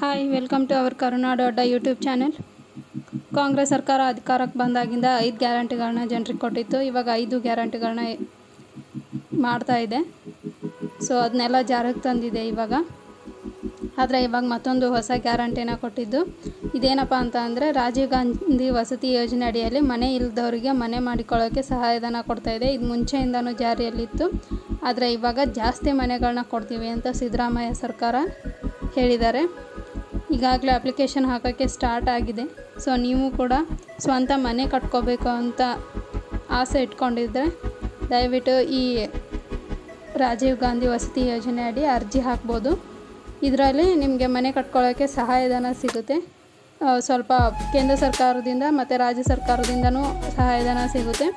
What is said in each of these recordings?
Hi welcome to our Karunadu Adda YouTube channel Congress ಸರ್ಕಾರ ಅಧಿಕಾರಕ್ಕೆ ಬಂದಾಗಿಂದ ಐದು ಗ್ಯಾರಂಟಿಗಳನ್ನ ಜನರಿಗೆ ಕೊಟ್ಟಿತ್ತು. ಇವಾಗ ಐದು ಗ್ಯಾರಂಟಿಗಳನ್ನ ಮಾಡ್ತಾ ಇದೆ. ಸೊ ಅದನ್ನೆಲ್ಲ ಜಾರಿಗೆ ತಂದಿದೆ ಇವಾಗ. ಆದರೆ ಇವಾಗ ಮತ್ತೊಂದು ಹೊಸ ಗ್ಯಾರಂಟಿನ ಕೊಟ್ಟಿದ್ದು. ಇದೇನಪ್ಪ ಅಂತ ಅಂದರೆ ರಾಜೀವ್ ಗಾಂಧಿ ವಸತಿ ಯೋಜನೆ ಅಡಿಯಲ್ಲಿ ಮನೆ ಇಲ್ಲದವರಿಗೆ ಮನೆ ಮಾಡಿಕೊಳ್ಳೋಕ್ಕೆ ಸಹಾಯಧನ ಕೊಡ್ತಾ ಇದೆ. ಇದು ಮುಂಚೆಯಿಂದನೂ ಜಾರಿಯಲ್ಲಿತ್ತು. ಆದರೆ ಇವಾಗ ಜಾಸ್ತಿ ಮನೆಗಳನ್ನ ಕೊಡ್ತೀವಿ ಅಂತ ಸಿದ್ದರಾಮಯ್ಯ ಸರ್ಕಾರ ಹೇಳಿದ್ದಾರೆ. ಈಗಾಗಲೇ ಅಪ್ಲಿಕೇಶನ್ ಹಾಕೋಕ್ಕೆ ಸ್ಟಾರ್ಟ್ ಆಗಿದೆ. ಸೊ ನೀವು ಕೂಡ ಸ್ವಂತ ಮನೆ ಕಟ್ಕೋಬೇಕು ಅಂತ ಆಸೆ ಇಟ್ಕೊಂಡಿದ್ದರೆ ದಯವಿಟ್ಟು ಈ ರಾಜೀವ್ ಗಾಂಧಿ ವಸತಿ ಯೋಜನೆ ಅಡಿ ಅರ್ಜಿ ಹಾಕ್ಬೋದು. ಇದರಲ್ಲಿ ನಿಮಗೆ ಮನೆ ಕಟ್ಕೊಳ್ಳೋಕ್ಕೆ ಸಹಾಯಧನ ಸಿಗುತ್ತೆ. ಸ್ವಲ್ಪ ಕೇಂದ್ರ ಸರ್ಕಾರದಿಂದ ಮತ್ತು ರಾಜ್ಯ ಸರ್ಕಾರದಿಂದನೂ ಸಹಾಯಧನ ಸಿಗುತ್ತೆ.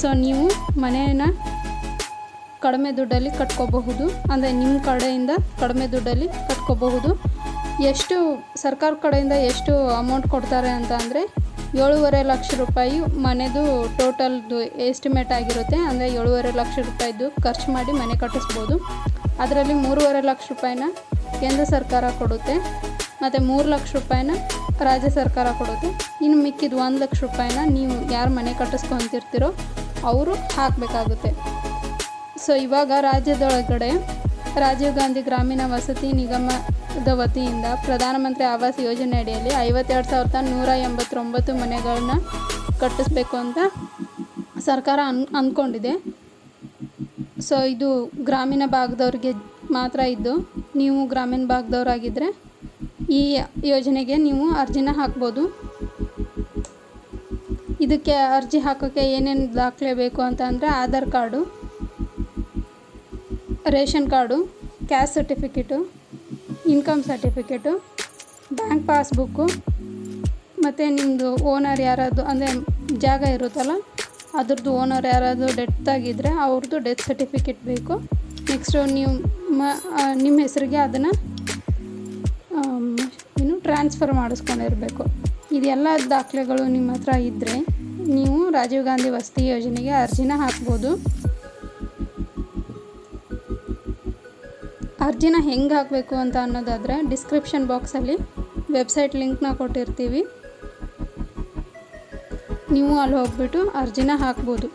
ಸೊ ನೀವು ಮನೆಯನ್ನು ಕಡಿಮೆ ದುಡ್ಡಲ್ಲಿ ಕಟ್ಕೋಬಹುದು. ಅಂದರೆ ನಿಮ್ಮ ಕಡೆಯಿಂದ ಕಡಿಮೆ ದುಡ್ಡಲ್ಲಿ ಕಟ್ಕೋಬಹುದು. ಎಷ್ಟು ಸರ್ಕಾರ ಕಡೆಯಿಂದ ಎಷ್ಟು ಅಮೌಂಟ್ ಕೊಡ್ತಾರೆ ಅಂತ ಅಂದರೆ ಏಳುವರೆ ಲಕ್ಷ ರೂಪಾಯಿ ಮನೆದು ಟೋಟಲ್ದು ಎಸ್ಟಿಮೇಟ್ ಆಗಿರುತ್ತೆ. ಅಂದರೆ ಏಳುವರೆ ಲಕ್ಷ ರೂಪಾಯಿದು ಖರ್ಚು ಮಾಡಿ ಮನೆ ಕಟ್ಟಿಸ್ಬೋದು. ಅದರಲ್ಲಿ ಮೂರುವರೆ ಲಕ್ಷ ರೂಪಾಯಿನ ಕೇಂದ್ರ ಸರ್ಕಾರ ಕೊಡುತ್ತೆ. ಮತ್ತು ಮೂರು ಲಕ್ಷ ರೂಪಾಯಿನ ರಾಜ್ಯ ಸರ್ಕಾರ ಕೊಡುತ್ತೆ. ಇನ್ನು ಮಿಕ್ಕಿದ ಒಂದು ಲಕ್ಷ ರೂಪಾಯಿನ ನೀವು ಯಾರು ಮನೆ ಕಟ್ಟಿಸ್ಕೊಂತಿರ್ತೀರೋ ಅವರು ಹಾಕಬೇಕಾಗುತ್ತೆ. ಸೊ ಇವಾಗ ರಾಜ್ಯದೊಳಗಡೆ ರಾಜೀವ್ ಗಾಂಧಿ ಗ್ರಾಮೀಣ ವಸತಿ ನಿಗಮದ ವತಿಯಿಂದ ಪ್ರಧಾನಮಂತ್ರಿ ಆವಾಸ್ ಯೋಜನೆ ಅಡಿಯಲ್ಲಿ ಐವತ್ತೆರಡು ಸಾವಿರದ ನೂರ ಎಂಬತ್ತೊಂಬತ್ತು ಮನೆಗಳನ್ನ ಕಟ್ಟಿಸ್ಬೇಕು ಅಂತ ಸರ್ಕಾರ ಅನ್ ಅಂದ್ಕೊಂಡಿದೆ ಸೊ ಇದು ಗ್ರಾಮೀಣ ಭಾಗದವ್ರಿಗೆ ಮಾತ್ರ ಇದ್ದು ನೀವು ಗ್ರಾಮೀಣ ಭಾಗದವರಾಗಿದ್ದರೆ ಈ ಯೋಜನೆಗೆ ನೀವು ಅರ್ಜಿನ ಹಾಕ್ಬೋದು. ಇದಕ್ಕೆ ಅರ್ಜಿ ಹಾಕೋಕ್ಕೆ ಏನೇನು ದಾಖಲೆ ಬೇಕು ಅಂತ ಅಂದರೆ Aadhaar card. Ration card caste certificate, income certificate, bank passbook, ಮತ್ತು ನಿಮ್ಮದು ಓನರ್ ಯಾರಾದರೂ, ಅಂದರೆ ಜಾಗ ಇರುತ್ತಲ್ಲ, ಅದ್ರದ್ದು ಓನರ್ ಯಾರಾದರೂ ಡೆತ್ ಆಗಿದ್ದರೆ ಅವ್ರದ್ದು ಡೆತ್ ಸರ್ಟಿಫಿಕೇಟ್ ಬೇಕು. ನೆಕ್ಸ್ಟು ನೀವು ಮ ನಿಮ್ಮ ಹೆಸರಿಗೆ ಅದನ್ನು ಏನು ಟ್ರಾನ್ಸ್ಫರ್ ಮಾಡಿಸ್ಕೊಂಡಿರಬೇಕು. ಇದೆಲ್ಲ ದಾಖಲೆಗಳು ನಿಮ್ಮ ಹತ್ರ ಇದ್ದರೆ ನೀವು ರಾಜೀವ್ ಗಾಂಧಿ ವಸತಿ ಯೋಜನೆಗೆ ಅರ್ಜಿನ ಹಾಕ್ಬೋದು. ಅರ್ಜಿನ ಹೆಂಗೆ ಹಾಕಬೇಕು ಅಂತ ಅನ್ನೋದಾದರೆ ಡಿಸ್ಕ್ರಿಪ್ಷನ್ ಬಾಕ್ಸಲ್ಲಿ ವೆಬ್ಸೈಟ್ ಲಿಂಕ್ನ ಕೊಟ್ಟಿರ್ತೀವಿ. ನೀವು ಅಲ್ಲಿ ಹೋಗ್ಬಿಟ್ಟು ಅರ್ಜಿನ ಹಾಕ್ಬೋದು.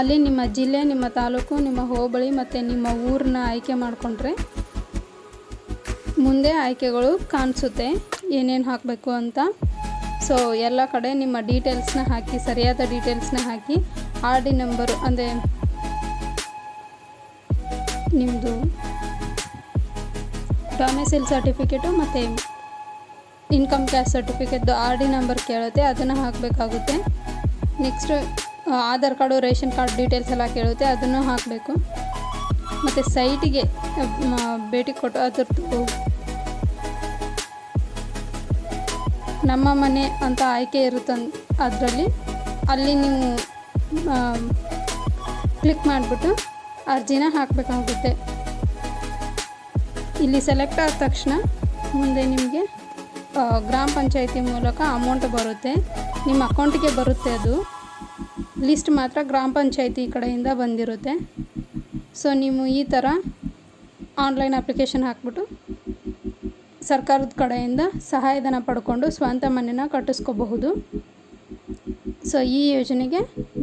ಅಲ್ಲಿ ನಿಮ್ಮ ಜಿಲ್ಲೆ, ನಿಮ್ಮ ತಾಲೂಕು, ನಿಮ್ಮ ಹೋಬಳಿ ಮತ್ತು ನಿಮ್ಮ ಊರನ್ನ ಆಯ್ಕೆ ಮಾಡಿಕೊಂಡ್ರೆ ಮುಂದೆ ಆಯ್ಕೆಗಳು ಕಾಣಿಸುತ್ತೆ, ಏನೇನು ಹಾಕಬೇಕು ಅಂತ. ಸೊ ಎಲ್ಲ ಕಡೆ ನಿಮ್ಮ ಡೀಟೇಲ್ಸ್ನ ಹಾಕಿ, ಸರಿಯಾದ ಡೀಟೇಲ್ಸ್ನ ಹಾಕಿ ಆರ್ ಡಿ ನಂಬರು ಅಂದರೆ ನಿಮ್ಮದು ಡೊಮೆಸಿಲ್ ಸರ್ಟಿಫಿಕೇಟು ಮತ್ತು ಇನ್ಕಮ್ ಟ್ಯಾಕ್ಸ್ ಸರ್ಟಿಫಿಕೇಟ್ದು ಆರ್ ಡಿ ನಂಬರ್ ಕೇಳುತ್ತೆ, ಅದನ್ನು ಹಾಕಬೇಕಾಗುತ್ತೆ. Next Aadhaar card ration card details ಎಲ್ಲ ಕೇಳುತ್ತೆ, ಅದನ್ನು ಹಾಕಬೇಕು. ಮತ್ತು ಸೈಟಿಗೆ ಭೇಟಿ ಕೊಟ್ಟು ಅದ್ರದ್ದು ನಮ್ಮ ಮನೆ ಅಂತ ಆಯ್ಕೆ ಇರುತ್ತೆ ಅದರಲ್ಲಿ. ಅಲ್ಲಿ ನೀವು ಕ್ಲಿಕ್ ಮಾಡಿಬಿಟ್ಟು ಅರ್ಜಿನ ಹಾಕಬೇಕಾಗುತ್ತೆ. ಇಲ್ಲಿ ಸೆಲೆಕ್ಟ್ ಆದ ತಕ್ಷಣ ಮುಂದೆ ನಿಮಗೆ ಗ್ರಾಮ ಪಂಚಾಯಿತಿ ಮೂಲಕ ಅಮೌಂಟ್ ಬರುತ್ತೆ. ನಿಮ್ಮ ಅಕೌಂಟಿಗೆ ಬರುತ್ತೆ ಅದು. ಲಿಸ್ಟ್ ಮಾತ್ರ ಗ್ರಾಮ ಪಂಚಾಯಿತಿ ಕಡೆಯಿಂದ ಬಂದಿರುತ್ತೆ. ಸೊ ನೀವು ಈ ಥರ ಆನ್ಲೈನ್ ಅಪ್ಲಿಕೇಶನ್ ಹಾಕ್ಬಿಟ್ಟು ಸರ್ಕಾರದ ಕಡೆಯಿಂದ ಸಹಾಯಧನ ಪಡ್ಕೊಂಡು ಸ್ವಂತ ಮನೆನ ಕಟ್ಟಿಸ್ಕೋಬಹುದು. ಸೊ ಈ ಯೋಜನೆಗೆ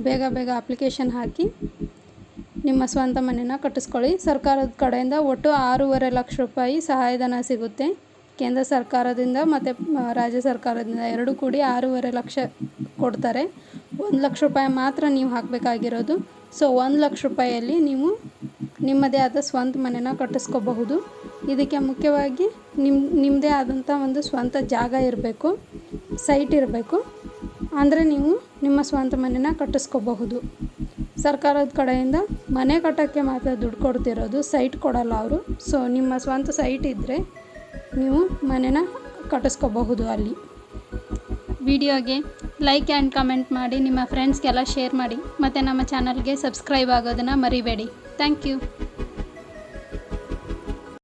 ಬೇಗ ಬೇಗ ಅಪ್ಲಿಕೇಶನ್ ಹಾಕಿ ನಿಮ್ಮ ಸ್ವಂತ ಮನೆನ ಕಟ್ಟಿಸ್ಕೊಳ್ಳಿ. ಸರ್ಕಾರದ ಕಡೆಯಿಂದ ಒಟ್ಟು ಆರೂವರೆ ಲಕ್ಷ ರೂಪಾಯಿ ಸಹಾಯಧನ ಸಿಗುತ್ತೆ. ಕೇಂದ್ರ ಸರ್ಕಾರದಿಂದ ಮತ್ತು ರಾಜ್ಯ ಸರ್ಕಾರದಿಂದ ಎರಡೂ ಕೂಡಿ ಆರೂವರೆ ಲಕ್ಷ ಕೊಡ್ತಾರೆ. ಒಂದು ಲಕ್ಷ ರೂಪಾಯಿ ಮಾತ್ರ ನೀವು ಹಾಕಬೇಕಾಗಿರೋದು. ಸೊ ಒಂದು ಲಕ್ಷ ರೂಪಾಯಿಯಲ್ಲಿ ನೀವು ನಿಮ್ಮದೇ ಆದ ಸ್ವಂತ ಮನೆನ ಕಟ್ಟಿಸ್ಕೋಬಹುದು. ಇದಕ್ಕೆ ಮುಖ್ಯವಾಗಿ ನಿಮ್ಮ ನಿಮ್ಮದೇ ಆದಂಥ ಒಂದು ಸ್ವಂತ ಜಾಗ ಇರಬೇಕು ಸೈಟ್ ಇರಬೇಕು. ಅಂದರೆ ನೀವು ನಿಮ್ಮ ಸ್ವಂತ ಮನೆನ ಕಟ್ಟಿಸ್ಕೋಬಹುದು. ಸರ್ಕಾರದ ಕಡೆಯಿಂದ ಮನೆ ಕಟ್ಟೋಕ್ಕೆ ಮಾತ್ರ ದುಡ್ಡು ಕೊಡ್ತಿರೋದು, ಸೈಟ್ ಕೊಡಲ್ಲ ಅವರು. ಸೊ ನಿಮ್ಮ ಸ್ವಂತ ಸೈಟ್ ಇದ್ದರೆ ನೀವು ಮನೆನ ಕಟ್ಟಿಸ್ಕೋಬಹುದು ಅಲ್ಲಿ. ವಿಡಿಯೋಗೆ ಲೈಕ್ ಆ್ಯಂಡ್ ಕಮೆಂಟ್ ಮಾಡಿ, ನಿಮ್ಮ ಫ್ರೆಂಡ್ಸ್ಗೆಲ್ಲ ಶೇರ್ ಮಾಡಿ, ಮತ್ತು ನಮ್ಮ ಚಾನಲ್ಗೆ ಸಬ್ಸ್ಕ್ರೈಬ್ ಆಗೋದನ್ನು ಮರಿಬೇಡಿ. Thank you